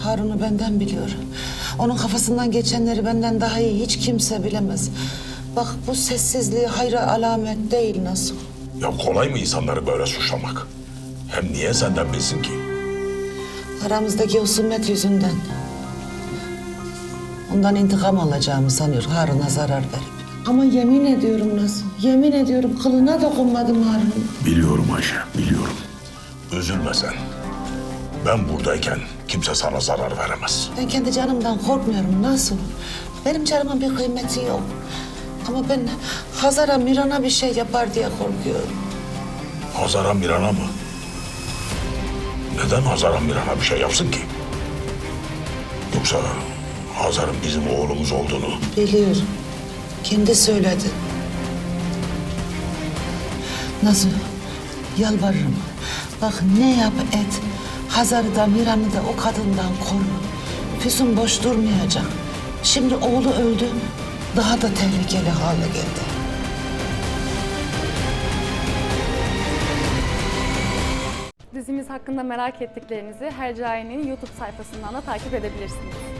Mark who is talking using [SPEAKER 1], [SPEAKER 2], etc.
[SPEAKER 1] Harun'u benden biliyor. Onun kafasından geçenleri benden daha iyi hiç kimse bilemez. Bak bu sessizliği hayra alamet değil nasıl?
[SPEAKER 2] Ya kolay mı insanları böyle suçlamak? Hem niye senden bilsin ki?
[SPEAKER 1] Aramızdaki husumet yüzünden. Ondan intikam alacağımı sanıyor Harun'a zarar verip. Ama yemin ediyorum nasıl? Yemin ediyorum kılına dokunmadım Harun'un.
[SPEAKER 2] Biliyorum Ayşe, biliyorum. Üzülme sen. Ben buradayken kimse sana zarar veremez.
[SPEAKER 1] Ben kendi canımdan korkmuyorum nasıl? Benim canımın bir kıymeti yok. Ama ben Hazar'a Miran'a bir şey yapar diye korkuyorum.
[SPEAKER 2] Hazara Miran'a mı? Neden Hazara Miran'a bir şey yapsın ki? Yoksa Hazar'ın bizim oğlumuz olduğunu
[SPEAKER 1] Biliyor. Kendi söyledi. Nasıl? Yalvarırım. Bak ne yap et. Hazar'ı da Miran'ı da o kadından koru. Füsun boş durmayacak. Şimdi oğlu öldü. Daha da tehlikeli hale geldi.
[SPEAKER 3] Dizimiz hakkında merak ettiklerinizi Hercai'nin YouTube sayfasından da takip edebilirsiniz.